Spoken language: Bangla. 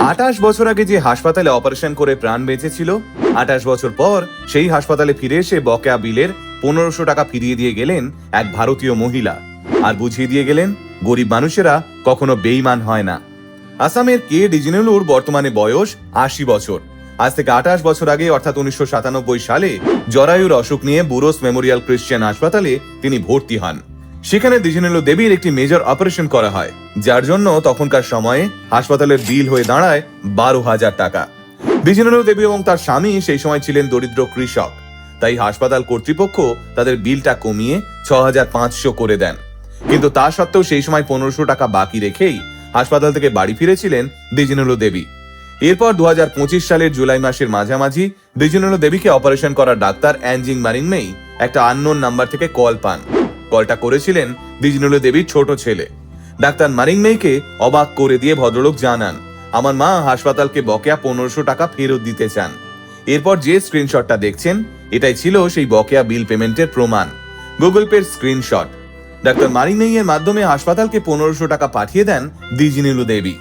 আঠাশ বছর আগে যে হাসপাতালে অপারেশন করে প্রাণ বেঁচেছিল, আঠাশ বছর পর সেই হাসপাতালে ফিরে এসে বকেয়া বিলের পনেরোশো টাকা ফিরিয়ে দিয়ে গেলেন এক ভারতীয় মহিলা। আর বুঝিয়ে দিয়ে গেলেন, গরিব মানুষেরা কখনো বেইমান হয় না। আসামের কে ডিজিনেলুর বর্তমানে বয়স আশি বছর। আজ থেকে আঠাশ বছর আগে, অর্থাৎ উনিশশো সাতানব্বই সালে, জরায়ুর অসুখ নিয়ে বুরোস মেমোরিয়াল ক্রিশ্চিয়ান হাসপাতালে তিনি ভর্তি হন। সেখানে ডিজিনেলু দেবীর একটি মেজর অপারেশন করা হয়, যার জন্য তখনকার সময়ে হাসপাতালের বিল হয়ে দাঁড়ায় বারো হাজার টাকা। ডিজিনেলু দেবী এবং তার স্বামী সেই সময় ছিলেন দরিদ্র কৃষক, তাই হাসপাতাল কর্তৃপক্ষ তাদের বিলটা কমিয়ে ছ হাজার পাঁচশো করে দেন। কিন্তু তা সত্ত্বেও সেই সময় পনেরোশো টাকা বাকি রেখেই হাসপাতাল থেকে বাড়ি ফিরেছিলেন দিজিনুলু দেবী। এরপর দু হাজার পঁচিশ সালের জুলাই মাসের মাঝামাঝি দিজিনুলু দেবীকে অপারেশন করার ডাক্তার অ্যানজিং মারিংমেই একটা আননোন নাম্বার থেকে কল পান। কলটা করেছিলেন দিজিনুলু দেবীর ছোট ছেলে। ডাক্তার মারিং মেয়েকে অবাক করে দিয়ে ভদ্রলোক জানান, আমার মা হাসপাতালকে বকেয়া পনেরোশো টাকা ফেরত দিতে চান। এরপর যে স্ক্রিনশটটা দেখছেন, এটাই ছিল সেই বকেয়া বিল পেমেন্টের প্রমাণ। গুগল পের স্ক্রিনশট ডাক্তার মারিনেই এর মাধ্যমে হাসপাতালকে পনেরোশো টাকা পাঠিয়ে দেন দিজিনিলু দেবী।